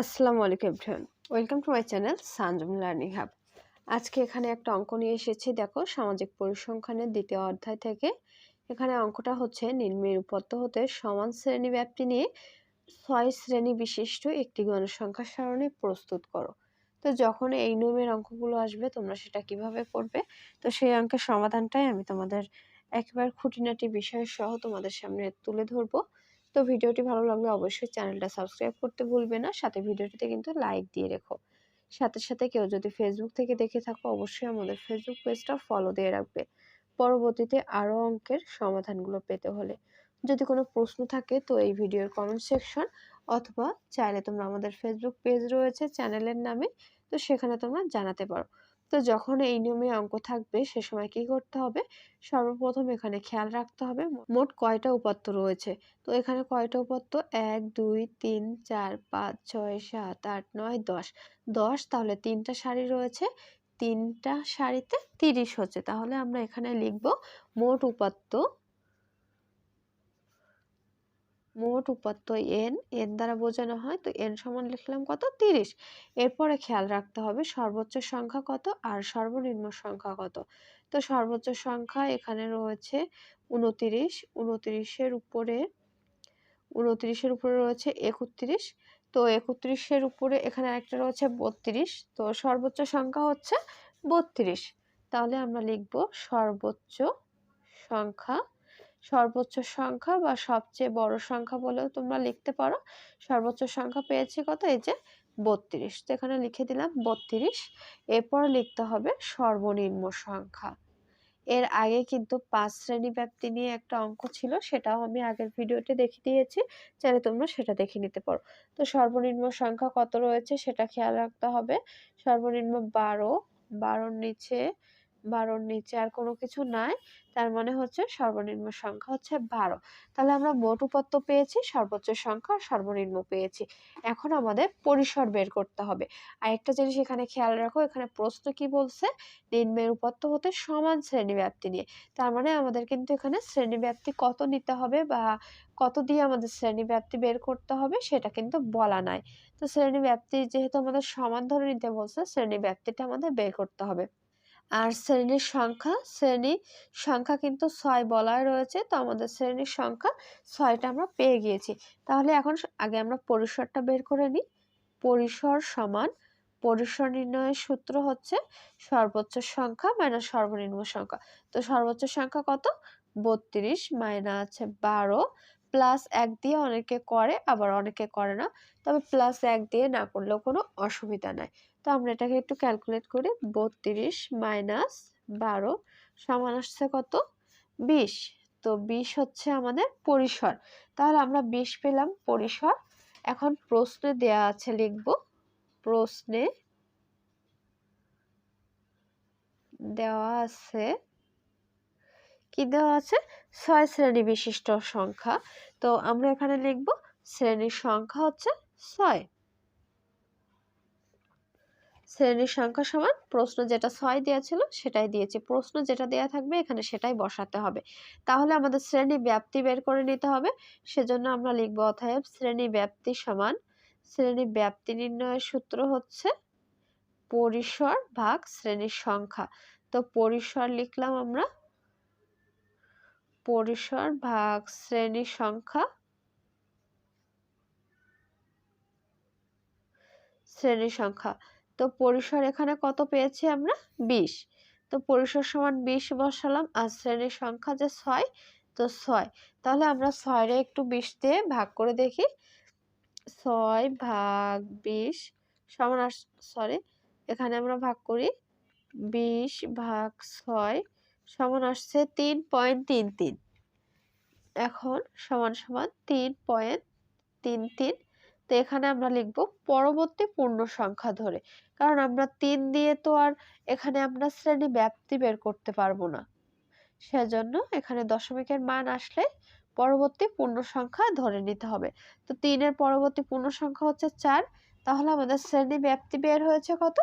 আসসালামু আলাইকুম everyone. Welcome to my channel Sanjam learning hub. আজকে এখানে একটা অঙ্ক নিয়ে এসেছি, দেখো, সামাজিক পরিসংখ্যানের দ্বিতীয় অধ্যায় থেকে। এখানে অঙ্কটা হচ্ছে নিম্নের উপত্য হতে সমান শ্রেণি ব্যাপ্তি নিয়ে ছয় শ্রেণি বিশিষ্ট একটি গণসংখ্যা সারণী প্রস্তুত করো। তো যখন এই নিয়মের অঙ্কগুলো আসবে, তোমরা সেটা কীভাবে করবে? তো সেই অঙ্কের সমাধানটাই আমি তোমাদের একবার খুঁটিনাটি বিষয় সহ তোমাদের সামনে তুলে ধরবো। তো ভিডিওটি ভালো লাগলে অবশ্যই চ্যানেলটা সাবস্ক্রাইব করতে ভুলবে না। সাথে ভিডিওটিতে কিন্তু লাইক দিয়ে রেখো। সাথে সাথে কেউ যদি ফেসবুক থেকে দেখে থাকো, অবশ্যই আমাদের ফেসবুক পেজটা ফলো দিয়ে রাখবে। পরবর্তীতে আরও অঙ্কের সমাধানগুলো পেতে হলে। যদি কোনো প্রশ্ন থাকে তো এই ভিডিওর কমেন্ট সেকশন অথবা চাইলে তোমরা আমাদের ফেসবুক পেজ রয়েছে চ্যানেলের নামে, তো সেখানে তোমরা জানাতে পারো। তো যখন এই নিয়মে অঙ্ক থাকবে, সে সময় কি করতে হবে? সর্বপ্রথম এখানে খেয়াল রাখতে হবে মোট কয়টা উপাত্ত রয়েছে? তো এখানে কয়টা উপাত্ত এক, দুই, তিন, চার, পাঁচ, ছয়, সাত, আট, নয়, দশ। দশ তাহলে তিনটা শাড়ি রয়েছে। তিনটা শাড়িতে তিরিশ হচ্ছে। তাহলে আমরা এখানে লিখব মোট উপাত্ত মোট উপাত্ত এন এন দ্বারা বোঝানো হয়, তো এন সমান লিখলাম কত? তিরিশ। এরপরে খেয়াল রাখতে হবে সর্বোচ্চ সংখ্যা কত আর সর্বনিম্ন সংখ্যা কত। তো সর্বোচ্চ সংখ্যা এখানে রয়েছে উনতিরিশ উনতিরিশের উপরে উনতিরিশের উপরে রয়েছে একত্রিশ। তো একত্রিশের উপরে এখানে একটা রয়েছে বত্রিশ। তো সর্বোচ্চ সংখ্যা হচ্ছে বত্রিশ। তাহলে আমরা লিখব সর্বোচ্চ সংখ্যা সর্বোচ্চ সংখ্যা বা সবচেয়ে বড় সংখ্যা বলেও তোমরা লিখতে পারো। সর্বোচ্চ সংখ্যা পেয়েছি কত? এই যে বত্রিশ। তো এখানে লিখে দিলাম বত্রিশ। এরপর লিখতে হবে সর্বনিম্ন সংখ্যা। এর আগে কিন্তু পাঁচ শ্রেণি ব্যাপ্তি নিয়ে একটা অঙ্ক ছিল, সেটাও আমি আগের ভিডিওতে দেখে দিয়েছি। চাইলে তোমরা সেটা দেখে নিতে পারো। তো সর্বনিম্ন সংখ্যা কত রয়েছে সেটা খেয়াল রাখতে হবে। সর্বনিম্ন বারো, বারোর নিচে বারোর নিচে আর কোনো কিছু নাই। তার মানে হচ্ছে সর্বনিম্ন সংখ্যা হচ্ছে বারো। তাহলে আমরা মোট উপাত্ত পেয়েছি, সর্বোচ্চ সংখ্যা সর্বনিম্ন পেয়েছি। এখন আমাদের পরিসর বের করতে হবে। আর একটা জিনিস এখানে খেয়াল রাখো, এখানে প্রশ্ন কি বলছে? নিম্নের উপাত্ত হতে সমান শ্রেণি ব্যাপ্তি নিয়ে। তার মানে আমাদের কিন্তু এখানে শ্রেণি ব্যাপ্তি কত নিতে হবে বা কত দিয়ে আমাদের শ্রেণি ব্যাপ্তি বের করতে হবে সেটা কিন্তু বলা নাই। তো শ্রেণি ব্যাপ্তি যেহেতু আমাদের সমান ধরে নিতে বলছে শ্রেণি ব্যাপ্তিটা আমাদের বের করতে হবে। আর শ্রেণির সংখ্যা শ্রেণি সংখ্যা কিন্তু ছয় বলাই রয়েছে। তো আমাদের শ্রেণির সংখ্যা ছয়টা আমরা পেয়ে গিয়েছি। তাহলে এখন আগে আমরা পরিসরটা বের করে নিই। পরিসর সমান, পরিসর নির্ণয়ের সূত্র হচ্ছে সর্বোচ্চ সংখ্যা মাইনাস সর্বনিম্ন সংখ্যা। তো সর্বোচ্চ সংখ্যা কত? বত্রিশ মাইনাস আছে বারো প্লাস এক দিয়ে অনেকে করে, আবার অনেকে করে না। তবে প্লাস এক দিয়ে না করলেও কোনো অসুবিধা নাই। তো আমরা এটাকে একটু ক্যালকুলেট করি। বত্রিশ মাইনাস বারো সমান আসছে কত? বিশ। তো বিশ হচ্ছে আমাদের পরিসর। তাহলে আমরা বিশ পেলাম পরিসর। এখন প্রশ্নে দেয়া আছে লিখব। প্রশ্নে দেওয়া আছে কি দেওয়া আছে? ছয় শ্রেণি বিশিষ্ট সংখ্যা। তো আমরা এখানে লিখব, শ্রেণির সংখ্যা হচ্ছে ছয়। শ্রেণির সংখ্যা সমান, প্রশ্ন যেটা ছয় দেওয়া ছিল সেটাই দিয়েছি। প্রশ্ন যেটা দেওয়া থাকবে এখানে সেটাই বসাতে হবে। তাহলে আমাদের শ্রেণি ব্যাপ্তি বের করে নিতে হবে। সেজন্য আমরা লিখব অতএব শ্রেণি ব্যাপ্তি সমান, শ্রেণি ব্যাপ্তি নির্ণয়ের সূত্র হচ্ছে পরিসর ভাগ শ্রেণির সংখ্যা। তো পরিসর লিখলাম আমরা, পরিসর ভাগ শ্রেণির সংখ্যা শ্রেণির সংখ্যা। তো পরিসর এখানে কত পেয়েছি আমরা? বিশ। তো পরিসর সমান বিশ বসালাম, আর শ্রেণির সংখ্যা যে ছয়, তো ছয়। তাহলে আমরা ছয়রে একটু বিশ দিয়ে ভাগ করে দেখি। ছয় ভাগ বিশ সমান সরি, এখানে আমরা ভাগ করি। বিশ ভাগ ছয় সমান আসছে তিন পয়েন্ট তিন তিন। এখন সমান সমান তিন পয়েন্ট তিন তিন তো এখানে আমরা লিখব পরবর্তী পূর্ণ সংখ্যা ধরে। কারণ আমরা তিন দিয়ে তো আর এখানে আমরা শ্রেণি ব্যাপ্তি বের করতে পারব না। সেজন্য এখানে দশমিকের মান আসলে পরবর্তী পূর্ণ সংখ্যা ধরে নিতে হবে। তো তিনের পরবর্তী পূর্ণ সংখ্যা হচ্ছে চার, তাহলে আমাদের শ্রেণি ব্যাপ্তি বের হয়েছে কত?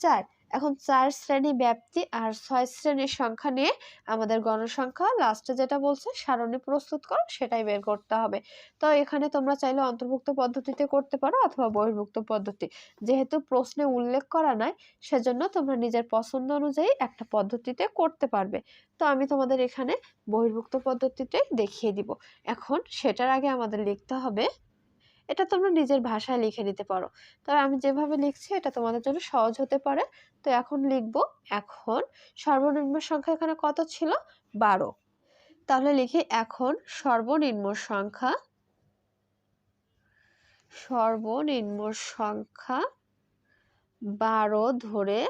চার। এখন চার শ্রেণি ব্যাপ্তি আর ছয় শ্রেণির সংখ্যা নিয়ে আমাদের গণসংখ্যা লাস্টে যেটা বলছে, সারণী প্রস্তুত করো, সেটাই বের করতে হবে। তো এখানে তোমরা চাইলে অন্তর্ভুক্ত পদ্ধতিতে করতে পারো অথবা বহির্ভুক্ত পদ্ধতি। যেহেতু প্রশ্নে উল্লেখ করা নাই, সেজন্য তোমরা নিজের পছন্দ অনুযায়ী একটা পদ্ধতিতে করতে পারবে। তো আমি তোমাদের এখানে বহির্ভুক্ত পদ্ধতিতে দেখিয়ে দিব। এখন সেটার আগে আমাদের লিখতে হবে এটা তোমরা নিজের ভাষায় লিখে নিতে পারো। তবে আমি যেভাবে লিখছি, এটা তোমাদের জন্য সহজ হতে পারে। তো এখন লিখব, এখন সর্বনিম্ন সংখ্যা এখানে কত ছিল? বারো। তাহলে লিখি এখন সর্বনিম্ন সংখ্যা সর্বনিম্ন সংখ্যা বারো ধরে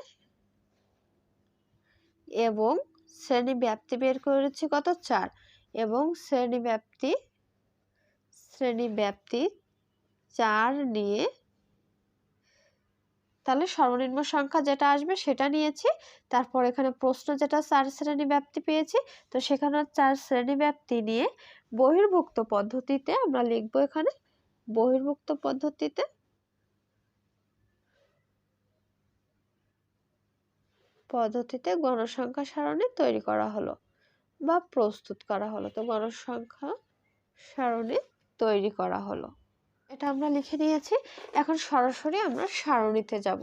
এবং শ্রেণি ব্যাপ্তি বের করেছি কত? চার। এবং শ্রেণি ব্যাপ্তি শ্রেণি ব্যাপ্তি চার নিয়ে তাহলে সর্বনিম্ন সংখ্যা যেটা আসবে সেটা নিয়েছি। তারপর এখানে প্রশ্ন যেটা, চার শ্রেণি ব্যাপ্তি পেয়েছি, তো সেখানে চার শ্রেণি ব্যাপ্তি নিয়ে বহির্ভুক্ত পদ্ধতিতে আমরা লিখব এখানে, বহির্ভুক্ত পদ্ধতিতে পদ্ধতিতে গণসংখ্যা সারণী তৈরি করা হলো বা প্রস্তুত করা হলো। তো গণসংখ্যা সারণী তৈরি করা হলো। এটা আমরা লিখে নিয়েছি। এখন সরাসরি আমরা সারণীতে যাব।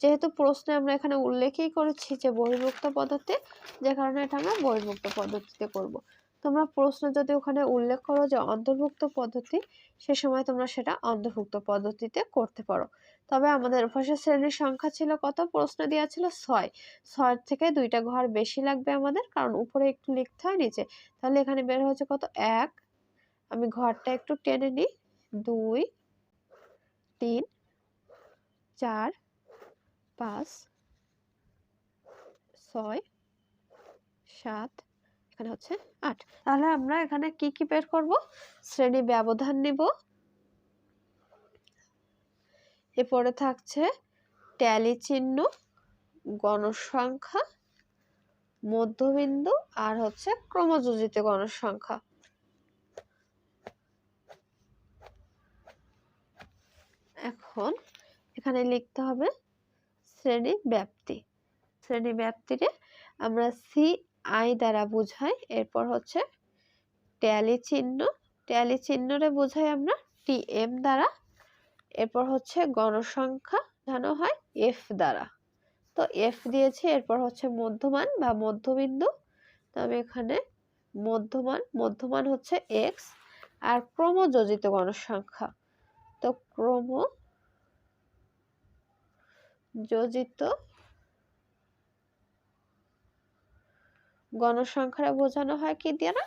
যেহেতু প্রশ্নে আমরা এখানে উল্লেখই করেছি যে বহির্ভুক্ত পদ্ধতি, যে কারণে এটা আমরা বহির্ভুক্ত পদ্ধতিতে করব। তোমরা প্রশ্ন যদি ওখানে উল্লেখ করো যে অন্তর্ভুক্ত পদ্ধতি, সে সময় তোমরা সেটা অন্তর্ভুক্ত পদ্ধতিতে করতে পারো। তবে আমাদের পাশে শ্রেণির সংখ্যা ছিল কত? প্রশ্ন দেওয়া ছিল ছয়। ছয় থেকে দুইটা ঘর বেশি লাগবে আমাদের, কারণ উপরে একটু লিখতে হয়, নিচে। তাহলে এখানে বের হয়েছে কত? এক। আমি ঘরটা একটু টেনে নিই। দুই, তিন, চার, পাঁচ, ছয়, সাত, এখানে হচ্ছে আট। তাহলে আমরা এখানে কি কি বের করব? শ্রেণি ব্যবধান নিব। এরপরে থাকছে ট্যালি চিহ্ন, গণসংখ্যা, মধ্যবিন্দু আর হচ্ছে ক্রমযোজিত গণসংখ্যা। এখন এখানে লিখতে হবে শ্রেণি ব্যাপ্তি। শ্রেণি ব্যাপ্তিতে আমরা সি, আই দ্বারা বোঝাই, এরপর হচ্ছে ট্যালি চিহ্ন। ট্যালি চিহ্নরে বোঝাই আমরা টি এম দ্বারা, এরপর হচ্ছে গণসংখ্যা জানো হয় এফ দ্বারা। তো এফ দিয়েছি, এরপর হচ্ছে মধ্যমান বা মধ্যবিন্দু। তো আমি এখানে মধ্যমান মধ্যমান হচ্ছে এক্স, আর ক্রমযোজিত গণসংখ্যা। তো ক্রম যোজিত। গণসংখ্যা বোঝানো হয় কি দ্বারা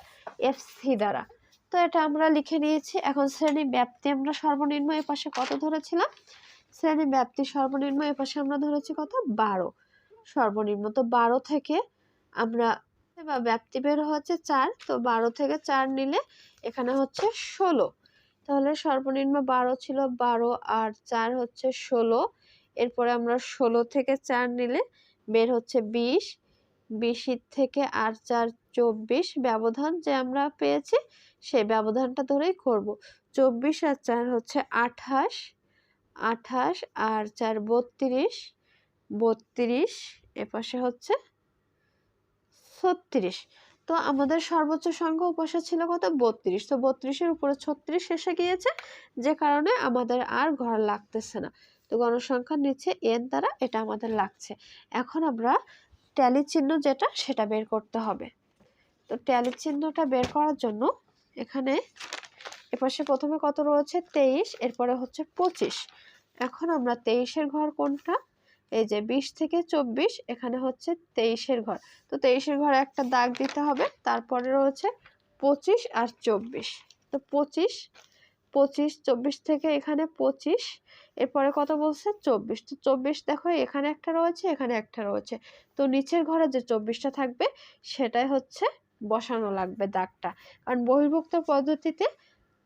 এফ সি দ্বারা। তো এটা আমরা লিখে নিয়েছি। এখন শ্রেণি ব্যাপ্তি আমরা সর্বনিম্ন এ পাশে কত ধরেছিলাম? শ্রেণি ব্যাপ্তি সর্বনিম্ন এ পাশে আমরা ধরেছি কত? বারো। সর্বনিম্ন তো বারো থেকে আমরা বা ব্যাপ্তি বের হচ্ছে চার। তো বারো থেকে চার নিলে এখানে হচ্ছে ষোলো। তাহলে সর্বনিম্ন বারো ছিল বারো আর চার হচ্ছে ষোলো। এরপরে আমরা ষোলো থেকে চার নিলে বের হচ্ছে বিশ। বিশের থেকে আর চার চব্বিশ ব্যবধান যে আমরা পেয়েছি সেই ব্যবধানটা ধরেই করব। চব্বিশ আর চার হচ্ছে আঠাশ। আঠাশ আর চার বত্রিশ। বত্রিশ, এপাশে হচ্ছে ছত্রিশ। তো আমাদের সর্বোচ্চ সংখ্যা উপাসা ছিল কত? বত্রিশ। তো বত্রিশের উপরে ছত্রিশ এসে গিয়েছে, যে কারণে আমাদের আর ঘর লাগতেছে না। তো গণসংখ্যার নিচে এন দ্বারা এটা আমাদের লাগছে। এখন আমরা ট্যালি চিহ্ন যেটা, সেটা বের করতে হবে। তো ট্যালি চিহ্নটা বের করার জন্য এখানে এপাশে প্রথমে কত রয়েছে? তেইশ, এরপরে হচ্ছে পঁচিশ। এখন আমরা তেইশের ঘর কোনটা? এই যে বিশ থেকে চব্বিশ, এখানে হচ্ছে তেইশের ঘর। তো তেইশের ঘরে একটা দাগ দিতে হবে, তারপরে রয়েছে পঁচিশ আর চব্বিশ। তো পঁচিশ পঁচিশ, চব্বিশ থেকে এখানে পঁচিশ, এরপরে কত বলছে? চব্বিশ। তো চব্বিশ দেখো, এখানে একটা রয়েছে, এখানে একটা রয়েছে। তো নিচের ঘরে যে চব্বিশটা থাকবে, সেটাই হচ্ছে বসানো লাগবে দাগটা। কারণ বহির্ভুক্ত পদ্ধতিতে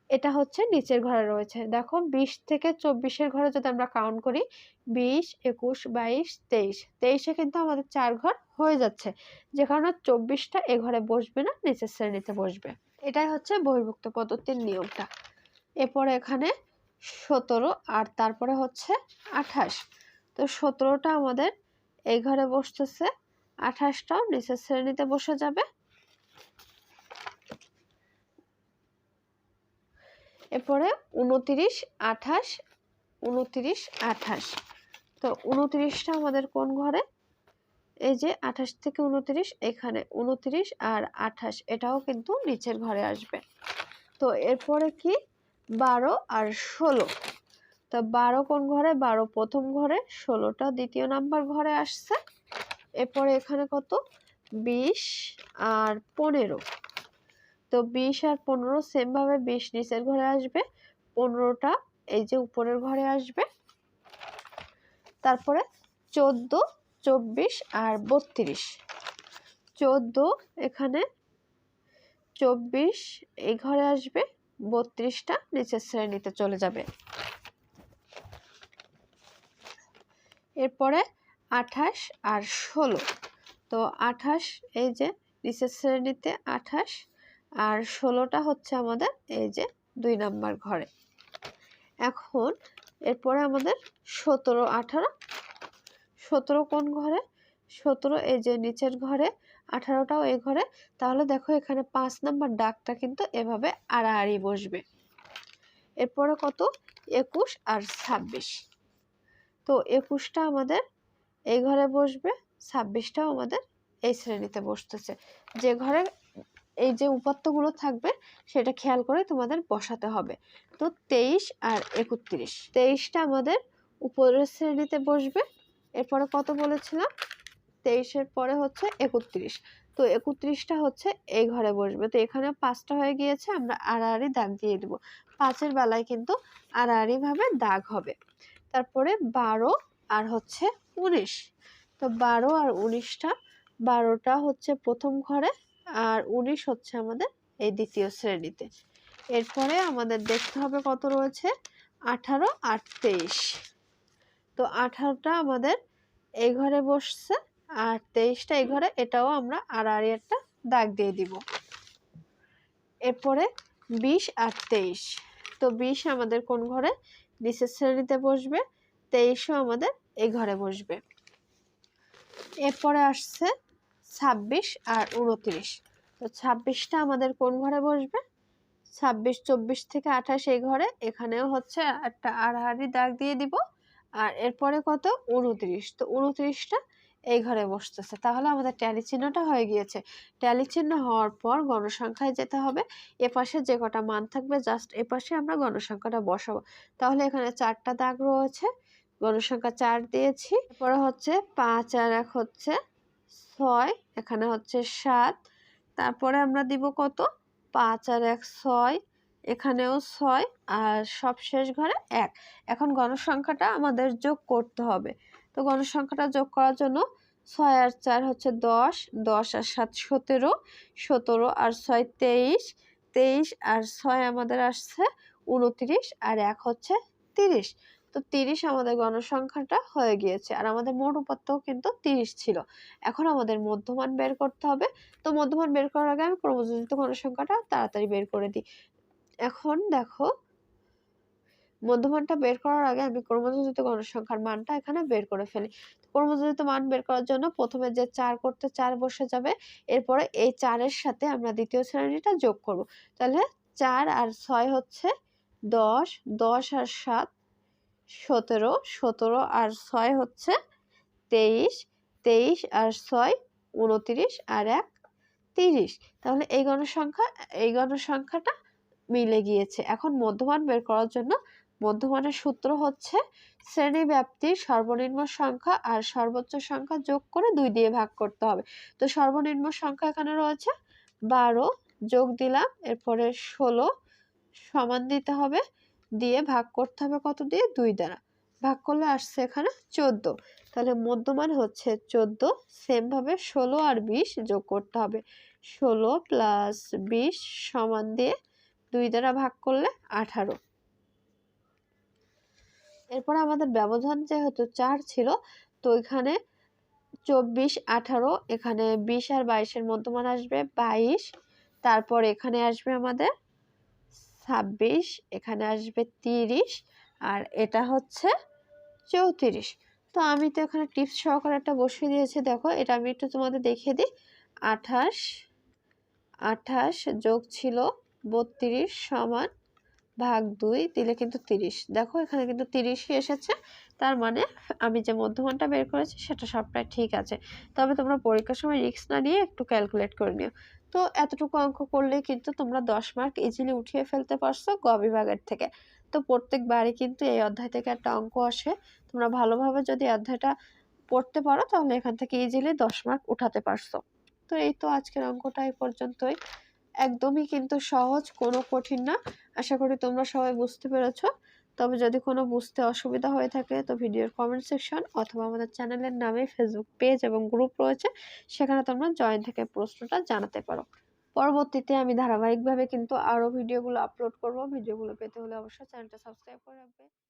এটা হচ্ছে নিচের ঘরে রয়েছে। দেখো বিশ থেকে চব্বিশের ঘরে যদি আমরা কাউন্ট করি, বিশ, একুশ, বাইশ, তেইশ, তেইশে কিন্তু আমাদের চার ঘর হয়ে যাচ্ছে। যে কারণে চব্বিশটা এ ঘরে বসবে না, নিচের শ্রেণীতে বসবে। এটাই হচ্ছে বহির্ভুক্ত পদ্ধতির নিয়মটা। এরপরে এখানে সতেরো আর তারপরে হচ্ছে আঠাশ। তো সতেরোটা আমাদের এই ঘরে বসতেছে, আঠাশটাও নিচের শ্রেণীতে বসে যাবে। এরপরে উনতিরিশ, আঠাশ উনতিরিশ, আঠাশ। তো উনতিরিশটা আমাদের কোন ঘরে? এই যে আঠাশ থেকে উনতিরিশ, এখানে উনতিরিশ আর আঠাশ, এটাও কিন্তু নিচের ঘরে আসবে। তো এরপরে কি? বারো আর ষোলো। তো বারো কোন ঘরে? বারো প্রথম ঘরে, ষোলোটা দ্বিতীয় নাম্বার ঘরে আসছে। এরপরে এখানে কত? বিশ আর পনেরো। তো বিশ আর পনেরো সেমভাবে বিশ নিচের ঘরে আসবে, পনেরোটা এই যে উপরের ঘরে আসবে। তারপরে চোদ্দ, চব্বিশ আর বত্রিশ। চোদ্দ এখানে, চব্বিশ এই ঘরে আসবে, বত্রিশটা নিচের শ্রেণীতে চলে যাবে। এরপরে আঠাশ আর ষোলো। তো আঠাশ এই যে নিচের শ্রেণীতে আঠাশ আর ষোলোটা হচ্ছে আমাদের এই যে দুই নাম্বার ঘরে। এখন এরপরে আমাদের সতেরো, আঠারো। সতেরো কোন ঘরে? সতেরো এই যে নিচের ঘরে, আঠারোটাও এই ঘরে। তাহলে দেখো এখানে পাঁচ নাম্বার ডাকটা কিন্তু এভাবে আড়াআড়ি বসবে। এরপরে কত? একুশ আর ছাব্বিশ। তো একুশটা আমাদের এই ঘরে বসবে, ছাব্বিশটাও আমাদের এই শ্রেণীতে বসতেছে। যে ঘরে এই যে উপাত্তগুলো থাকবে, সেটা খেয়াল করে তোমাদের বসাতে হবে। তো তেইশ আর একত্রিশ। তেইশটা আমাদের উপরের শ্রেণীতে বসবে। এরপরে কত বলেছিলাম? তেইশের পরে হচ্ছে একত্রিশ। তো একত্রিশটা হচ্ছে এই ঘরে বসবে। তো এখানে পাঁচটা হয়ে গিয়েছে, আমরা আড়াআড়ি দাগ দিয়ে দেবো। পাঁচের বেলায় কিন্তু আড়াআড়িভাবে দাগ হবে। তারপরে বারো আর হচ্ছে উনিশ। তো বারো আর উনিশটা, বারোটা হচ্ছে প্রথম ঘরে আর উনিশ হচ্ছে আমাদের এই দ্বিতীয় শ্রেণীতে। এরপরে আমাদের দেখতে হবে কত রয়েছে? আঠারো আর তেইশ। তো আঠারোটা আমাদের এই ঘরে বসছে আর তেইশটা এই ঘরে, এটাও আমরা আড়াআড়ি একটা দাগ দিয়ে দিব। এরপরে বিশ আর তেইশ। তো বিশ আমাদের কোন ঘরে? নিচের শ্রেণীতে বসবে, তেইশও আমাদের এই ঘরে বসবে। এরপরে আসছে ছাব্বিশ আর উনত্রিশ। তো ছাব্বিশটা আমাদের কোন ঘরে বসবে? ছাব্বিশ, চব্বিশ থেকে আঠাশ এই ঘরে। এখানেও হচ্ছে একটা আড়াআড়ি দাগ দিয়ে দিব। আর এরপরে কত? উনত্রিশ। তো উনত্রিশটা এই ঘরে বসতেছে। তাহলে আমাদের ট্যালি চিহ্নটা হয়ে গিয়েছে। ট্যালি চিহ্ন হওয়ার পর গণসংখ্যায় যেতে হবে। এপাশে যে কটা মান থাকবে, জাস্ট এপাশে আমরা গণসংখ্যাটা বসাবো। তাহলে এখানে চারটা দাগ রয়েছে। গণসংখ্যা চার দিয়েছি। এরপরে হচ্ছে পাঁচ আর এক হচ্ছে ছয়, এখানে হচ্ছে সাত। তারপরে আমরা দিব কত? পাঁচ আর এক ছয়, এখানেও ছয় আর সব শেষ ঘরে এক। এখন গণসংখ্যাটা আমাদের যোগ করতে হবে। তো গণসংখ্যাটা যোগ করার জন্য ছয় আর চার হচ্ছে দশ দশ আর সাত সতেরো সতেরো আর ছয় তেইশ তেইশ আর ছয় আমাদের আসছে উনত্রিশ আর এক হচ্ছে তিরিশ। তো তিরিশ আমাদের গণসংখ্যাটা হয়ে গিয়েছে। আর আমাদের মোট উপাত্তও কিন্তু তিরিশ ছিল। এখন আমাদের মধ্যমান বের করতে হবে। তো মধ্যমান বের করার আগে আমি ক্রমযোজিত গণসংখ্যাটা তাড়াতাড়ি বের করে দিই। এখন দেখো, মধ্যমানটা বের করার আগে আমি ক্রমযোজিত গণসংখ্যার মানটা এখানে বের করে ফেলি। ক্রমযোজিত মান বের করার জন্য প্রথমে যে চার করতে চার বসে যাবে, এরপরে এই চারের সাথে আমরা দ্বিতীয় শ্রেণীটা যোগ করব। তাহলে চার আর ছয় হচ্ছে দশ দশ আর সাত সতেরো সতেরো আর ছয় হচ্ছে তেইশ তেইশ আর ছয় উনতিরিশ আর এক তিরিশ। তাহলে এই গণসংখ্যা, এই গণসংখ্যাটা মিলে গিয়েছে। এখন মধ্যমান বের করার জন্য মধ্যমানের সূত্র হচ্ছে শ্রেণি ব্যাপ্তির সর্বনিম্ন সংখ্যা আর সর্বোচ্চ সংখ্যা যোগ করে দুই দিয়ে ভাগ করতে হবে। তো সর্বনিম্ন সংখ্যা এখানে রয়েছে বারো, যোগ দিলাম, এরপরে ষোলো, সমান দিতে হবে দিয়ে ভাগ করতে হবে কত দিয়ে? দুই দ্বারা। ভাগ করলে আসছে এখানে চোদ্দ। তাহলে মধ্যমান হচ্ছে চোদ্দ সেমভাবে ষোলো আর বিশ যোগ করতে হবে। ষোলো প্লাস বিশ সমান দিয়ে দুই দ্বারা ভাগ করলে আঠারো। এরপর আমাদের ব্যবধান যেহেতু চার ছিল, তো এখানে চব্বিশ, আঠারো, এখানে বিশ আর বাইশের মধ্যমান আসবে বাইশ। তারপর এখানে আসবে আমাদের ছাব্বিশ, এখানে আসবে তিরিশ, আর এটা হচ্ছে চৌত্রিশ। তো আমি তো এখানে টিপস সহকারে একটা বসিয়ে দিয়েছি, দেখো, এটা আমি একটু তোমাদের দেখিয়ে দিই। আঠাশ আঠাশ যোগ ছিল বত্রিশ সমান ভাগ দুই, দিলে কিন্তু তিরিশ। দেখো, এখানে কিন্তু তিরিশই এসেছে, তার মানে আমি যে মধ্যমানটা বের করেছি, সেটা সবটাই ঠিক আছে। তবে তোমরা পরীক্ষার সময় রিস্ক না নিয়ে একটু ক্যালকুলেট করে নিও। তো এতটুকু অঙ্ক করলে কিন্তু তোমরা দশ মার্ক ইজিলি উঠিয়ে ফেলতে পারছ গ বিভাগের থেকে। তো প্রত্যেকবারই কিন্তু এই অধ্যায় থেকে একটা অঙ্ক আসে। তোমরা ভালোভাবে যদি অধ্যায়টা পড়তে পারো, তাহলে এখান থেকে ইজিলি দশ মার্ক উঠাতে পারছ। তো এই তো আজকের অঙ্কটা এই পর্যন্তই। একদমই কিন্তু সহজ, কোনো কঠিন না। আশা করি তোমরা সবাই বুঝতে পেরেছ। তবে যদি কোনো বুঝতে অসুবিধা হয়ে থাকে, তো ভিডিওর কমেন্ট সেকশন অথবা আমাদের চ্যানেলের নামে ফেসবুক পেজ এবং গ্রুপ রয়েছে, সেখানে তোমরা জয়েন থেকে প্রশ্নটা জানাতে পারো। পরবর্তীতে আমি ধারাবাহিকভাবে কিন্তু আরও ভিডিওগুলো আপলোড করব। ভিডিওগুলো পেতে হলে অবশ্যই চ্যানেলটা সাবস্ক্রাইব করে রাখবে।